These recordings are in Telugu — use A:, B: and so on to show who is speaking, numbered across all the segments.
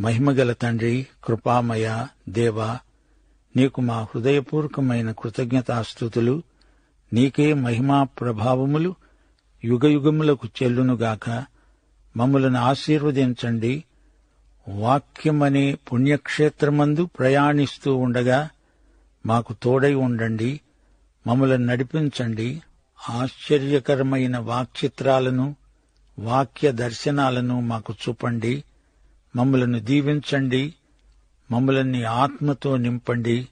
A: మహిమగల తండ్రి కృపామయ దేవా నీకు మా హృదయపూర్వకమైన కృతజ్ఞతాస్థుతులు నీకే మహిమా ప్రభావములు యుగయుగములకు చెల్లునుగాక. మమ్మలను ఆశీర్వదించండి. వాక్యమనే పుణ్యక్షేత్రమందు ప్రయాణిస్తూ ఉండగా మాకు తోడై ఉండండి. మమ్మలను నడిపించండి. ఆశ్చర్యకరమైన వాక్చిత్రాలను వాక్య దర్శనాలను మాకు చూపండి. మమ్మలను దీవించండి మమ్మలని ఆత్మతో నింపండి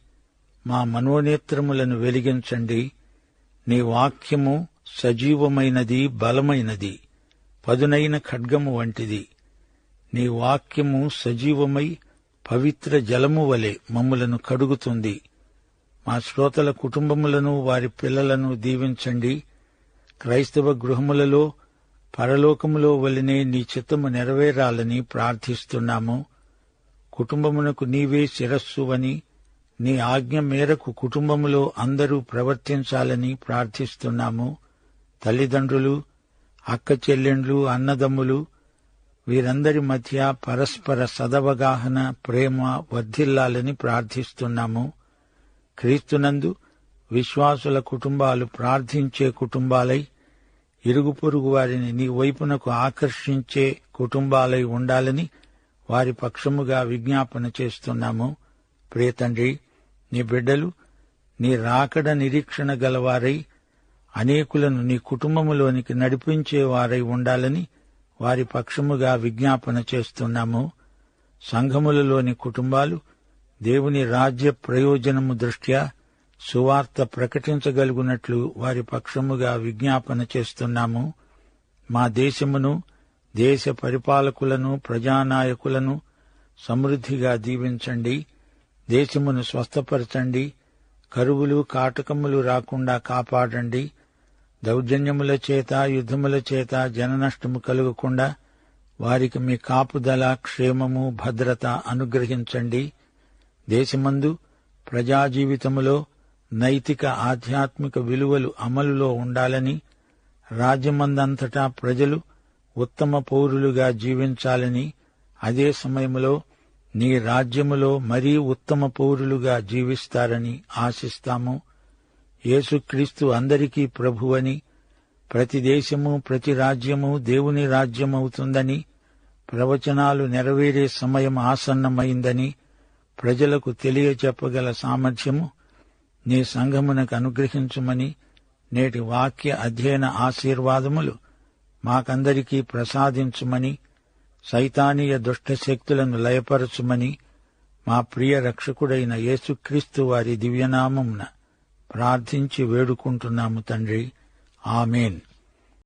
A: మా మనోనేత్రములను వెలిగించండి. నీ వాక్యము సజీవమైనది బలమైనది పదునైన ఖడ్గము వంటిది. నీ వాక్యము సజీవమై పవిత్ర జలము వలె మమ్ములను కడుగుతుంది. మా శ్రోతల కుటుంబములను వారి పిల్లలను దీవించండి. క్రైస్తవ గృహములలో పరలోకములో వలనే నీ చిత్తము నెరవేరాలని ప్రార్థిస్తున్నాము. కుటుంబమునకు నీవే శిరస్సు అని నీ ఆజ్ఞ మేరకు కుటుంబములో అందరూ ప్రవర్తించాలని ప్రార్థిస్తున్నాము. తల్లిదండ్రులు అక్క చెల్లెండ్లు అన్నదమ్ములు వీరందరి మధ్య పరస్పర సదవగాహన ప్రేమ వర్ధిల్లాలని ప్రార్థిస్తున్నాము. క్రీస్తునందు విశ్వాసుల కుటుంబాలు ప్రార్థించే కుటుంబాలై ఇరుగు పొరుగు వారిని నీ వైపునకు ఆకర్షించే కుటుంబాలై ఉండాలని వారి పక్షముగా విజ్ఞాపన చేస్తున్నాము. ప్రియతండ్రి నీ బిడ్డలు నీ రాకడ నిరీక్షణ గలవారై అనేకులను నీ కుటుంబములోనికి నడిపించేవారై ఉండాలని వారి పక్షముగా విజ్ఞాపన చేస్తున్నాము. సంఘములలోని కుటుంబాలు దేవుని రాజ్య ప్రయోజనము దృష్ట్యా సువార్త ప్రకటించగలుగునట్లు వారి పక్షముగా విజ్ఞాపన చేస్తున్నాము. మా దేశమును దేశ పరిపాలకులను ప్రజానాయకులను సమృద్ధిగా దీవించండి. దేశమును స్వస్థపరచండి. కరువులు కాటకములు రాకుండా కాపాడండి. దౌర్జన్యముల చేత యుద్ధముల చేత జననష్టము కలుగకుండా వారికి మీ కాపుదల క్షేమము భద్రత అనుగ్రహించండి. దేశమందు ప్రజా జీవితములో నైతిక ఆధ్యాత్మిక విలువలు అమలులో ఉండాలని రాజ్యమందంతటా ప్రజలు ఉత్తమ పౌరులుగా జీవించాలని అదే సమయంలో నీ రాజ్యములో మరీ ఉత్తమ పౌరులుగా జీవిస్తారని ఆశిస్తాము. యేసుక్రీస్తు అందరికీ ప్రభువని ప్రతి దేశము ప్రతి రాజ్యము దేవుని రాజ్యమవుతుందని ప్రవచనాలు నెరవేరే సమయం ఆసన్నమైందని ప్రజలకు తెలియచెప్పగల సామర్థ్యము నీ సంఘమునకు అనుగ్రహించుమని నేటి వాక్య అధ్యయన ఆశీర్వాదములు మాకందరికీ ప్రసాదించుమని సైతానీయ దుష్టశక్తులను లయపరచుమని మా ప్రియ రక్షకుడైన యేసుక్రీస్తు వారి దివ్యనామమున ప్రార్థించి వేడుకుంటున్నాము తండ్రి. ఆమెన్.